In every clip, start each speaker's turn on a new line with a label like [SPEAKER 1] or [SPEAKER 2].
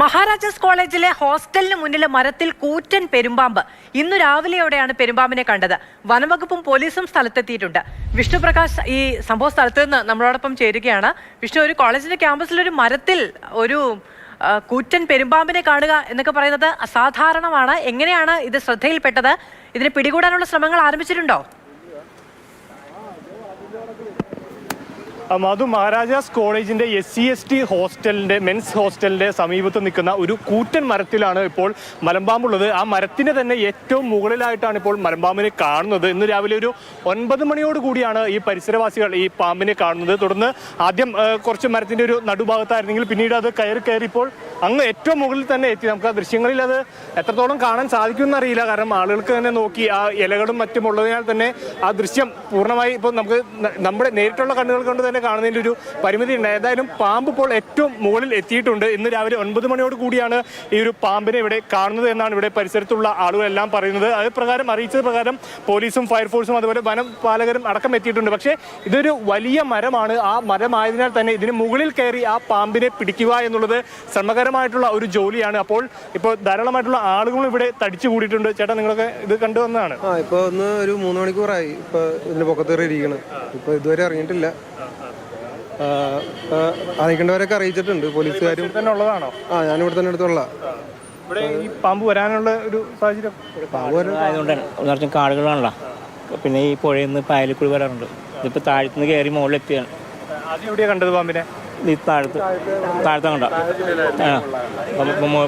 [SPEAKER 1] മഹാരാജാസ് കോളേജിലെ ഹോസ്റ്റലിന് മുന്നിലെ മരത്തിൽ കൂറ്റൻ പെരുമ്പാമ്പ്. ഇന്നു രാവിലെയോടെയാണ് പെരുമ്പാമ്പിനെ കണ്ടത്. വനംവകുപ്പും പോലീസും സ്ഥലത്തെത്തിയിട്ടുണ്ട്. വിഷ്ണുപ്രകാശ് ഈ സംഭവ സ്ഥലത്ത് നിന്ന് നമ്മളോടൊപ്പം ചേരുകയാണ്. വിഷ്ണു ഒരു കോളേജിന്റെ ക്യാമ്പസിൽ ഒരു മരത്തിൽ ഒരു കൂറ്റൻ പെരുമ്പാമ്പിനെ കാണുക എന്നൊക്കെ പറയുന്നത് അസാധാരണമാണ്. എങ്ങനെയാണ് ഇത് ശ്രദ്ധയിൽപ്പെട്ടത്? ഇതിനെ പിടികൂടാനുള്ള ശ്രമങ്ങൾ ആരംഭിച്ചിട്ടുണ്ടോ?
[SPEAKER 2] മധു മഹാരാജാസ് കോളേജിന്റെ എസ് സി എസ് ടി ഹോസ്റ്റലിന്റെ മെൻസ് ഹോസ്റ്റലിന്റെ സമീപത്ത് നിൽക്കുന്ന ഒരു കൂറ്റൻ മരത്തിലാണ് ഇപ്പോൾ മലമ്പാമ്പുള്ളത്. ആ മരത്തിന്റെ തന്നെ ഏറ്റവും മുകളിലായിട്ടാണ് ഇപ്പോൾ മലമ്പാമ്പിനെ കാണുന്നത്. ഇന്ന് രാവിലെ ഒരു ഒൻപത് മണിയോട് കൂടിയാണ് ഈ പരിസരവാസികൾ ഈ പാമ്പിനെ കാണുന്നത്. തുടർന്ന് ആദ്യം കുറച്ച് മരത്തിന്റെ ഒരു നടുഭാഗത്തായിരുന്നെങ്കിൽ പിന്നീട് അത് കയറി കയറി ഇപ്പോൾ അങ്ങ് ഏറ്റവും മുകളിൽ തന്നെ എത്തി. നമുക്ക് ആ ദൃശ്യങ്ങളിൽ അത് എത്രത്തോളം കാണാൻ സാധിക്കുമെന്ന് അറിയില്ല. കാരണം ആളുകൾക്ക് തന്നെ നോക്കി ആ ഇലകളും മറ്റും ഉള്ളതിനാൽ തന്നെ ആ ദൃശ്യം പൂർണമായി ഇപ്പോൾ നമുക്ക് നമ്മുടെ നേരിട്ടുള്ള കണ്ണുകൾ കൊണ്ട് തന്നെ കാണുന്നതിന്റെ ഒരു പരിമിതി ഉണ്ട്. ഏതായാലും പാമ്പ് ഇപ്പോൾ ഏറ്റവും മുകളിൽ എത്തിയിട്ടുണ്ട്. ഇന്ന് രാവിലെ ഒൻപത് മണിയോട് കൂടിയാണ് ഈ ഒരു പാമ്പിനെ ഇവിടെ കാണുന്നത് എന്നാണ് ഇവിടെ പരിസരത്തുള്ള ആളുകളെല്ലാം പറയുന്നത്. അത് പ്രകാരം അറിയിച്ചത് പ്രകാരം പോലീസും ഫയർഫോഴ്സും അതുപോലെ വനപാലകരും അടക്കം എത്തിയിട്ടുണ്ട്. പക്ഷേ ഇതൊരു വലിയ മരമാണ്. ആ മരമായതിനാൽ തന്നെ ഇതിന് മുകളിൽ കയറി ആ പാമ്പിനെ പിടിക്കുക എന്നുള്ളത് ശ്രമകരമായിട്ടുള്ള ഒരു ജോലിയാണ്. അപ്പോൾ ഇപ്പോൾ ധാരാളമായിട്ടുള്ള ആളുകളും ഇവിടെ തടിച്ചു കൂടിയിട്ടുണ്ട്. ചേട്ടാ നിങ്ങളൊക്കെ ഇത് കണ്ടു വന്നതാണ്?
[SPEAKER 3] ആ ഇപ്പൊ ഒന്ന് ഒരു മൂന്ന് മണിക്കൂറായി. ഇപ്പൊ ഇതിന്റെ പൊക്കത്തേറി ഇരിക്കണം. ഇപ്പൊ ഇതുവരെ അറിഞ്ഞിട്ടില്ല അറിയിക്കേണ്ടവരൊക്കെ അറിയിച്ചിട്ടുണ്ട്. പോലീസുകാരും.
[SPEAKER 2] തന്നെ ഉള്ളതാണോ
[SPEAKER 3] ആ ഞാൻ ഇവിടെ തന്നെ അടുത്തുള്ള.
[SPEAKER 2] ഇവിടെ ഈ പാമ്പ് വരാനുള്ള ഒരു സാഹചര്യം?
[SPEAKER 4] നിറച്ചും കാടുകളാണല്ലോ. പിന്നെ ഈ പുഴയിൽ നിന്ന് പായലിൽ കൂടി വരാറുണ്ട്. ഇതിപ്പോൾ താഴ്ത്തുനിന്ന് കയറി മുകളിലെത്തിയാണ്.
[SPEAKER 2] ആദ്യം എവിടെയാ കണ്ടത് പാമ്പിനെ?
[SPEAKER 4] ഈ താഴത്ത് താഴത്തെ കണ്ട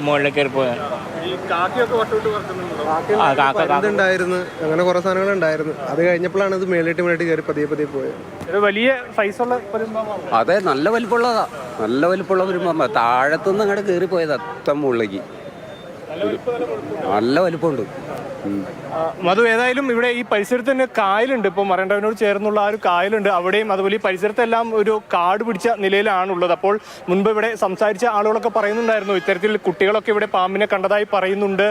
[SPEAKER 4] മുകളിലേക്ക് കയറി
[SPEAKER 2] പോയാൽ
[SPEAKER 4] ആ കാക്ക
[SPEAKER 3] ഉണ്ടായിരുന്നു അങ്ങനെ കുറെ സാധനങ്ങൾ ഉണ്ടായിരുന്നു. അത് കഴിഞ്ഞപ്പോഴാണ് ഇത് മേളിട്ട് മേളിട്ട് കയറി പതിയെ പതിയെ പോയത്.
[SPEAKER 2] ഒരു വലിയ സൈസുള്ള
[SPEAKER 5] അതെ നല്ല വലിപ്പമുള്ളതാ. നല്ല വലിപ്പമുള്ള ഒരു പാമ്പ താഴത്തുനിന്ന് അങ്ങോട്ട് കയറി പോയത് അത്തം മുകളിലേക്ക്. നല്ല വലിപ്പമുണ്ട്.
[SPEAKER 2] മധു ഏതായാലും ഇവിടെ ഈ പരിസരത്ത് തന്നെ കായലുണ്ട്. ഇപ്പോൾ മറേണ്ടവനോട് ചേർന്നുള്ള ആ ഒരു കായലുണ്ട്. അവിടെയും അതുപോലെ ഈ പരിസരത്തെല്ലാം ഒരു കാട് പിടിച്ച നിലയിലാണുള്ളത്. അപ്പോൾ മുൻപ് ഇവിടെ സംസാരിച്ച ആളുകളൊക്കെ പറയുന്നുണ്ടായിരുന്നു. ഇത്തരത്തിൽ കുട്ടികളൊക്കെ ഇവിടെ പാമ്പിനെ കണ്ടതായി പറയുന്നുണ്ട്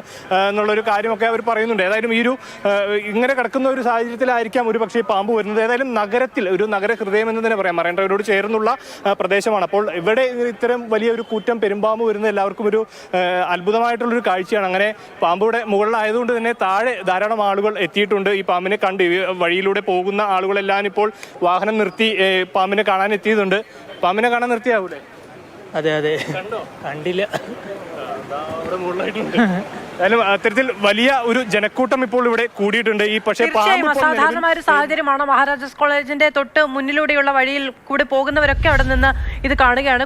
[SPEAKER 2] എന്നുള്ളൊരു കാര്യമൊക്കെ അവർ പറയുന്നുണ്ട്. ഏതായാലും ഈ ഒരു ഇങ്ങനെ കിടക്കുന്ന ഒരു സാഹചര്യത്തിലായിരിക്കാം ഒരു പക്ഷേ പാമ്പ് വരുന്നത്. ഏതായാലും നഗരത്തിൽ ഒരു നഗര ഹൃദയം എന്ന് തന്നെ പറയാം. മറേണ്ടവനോട് ചേർന്നുള്ള പ്രദേശമാണ്. അപ്പോൾ ഇവിടെ ഇത്തരം വലിയൊരു കൂറ്റം പെരുമ്പാമ്പ് വരുന്നത് എല്ലാവർക്കും ഒരു അത്ഭുതമായിട്ടുള്ളൊരു കാഴ്ചയാണ്. അങ്ങനെ പാമ്പുടെ മുകളിലായതുകൊണ്ട് തന്നെ താഴെ ധാരാളം ആളുകൾ എത്തിയിട്ടുണ്ട്. ഈ പാമ്പിനെ കണ്ട് വഴിയിലൂടെ പോകുന്ന ആളുകളെല്ലാം ഇപ്പോൾ വാഹനം നിർത്തി പാമ്പിനെ കാണാൻ എത്തിയതുണ്ട് പാമ്പിനെ കാണാൻ നിർത്തിയാവൂലേ?
[SPEAKER 4] അതെ അതെ. കണ്ടില്ല.
[SPEAKER 2] അവിടെ മുകളിലായിട്ടുണ്ട്. എന്തായാലും അത്തരത്തിൽ വലിയ ഒരു ജനക്കൂട്ടം ഇപ്പോൾ ഇവിടെ കൂടിയിട്ടുണ്ട്. ഈ പക്ഷേ
[SPEAKER 1] അസാധാരണമായ ഒരു സാഹചര്യമാണ്. മഹാരാജാസ് കോളേജിന്റെ തൊട്ട് മുന്നിലൂടെയുള്ള വഴിയിൽ കൂടി പോകുന്നവരൊക്കെ അവിടെ നിന്ന് ഇത് കാണുകയാണ്.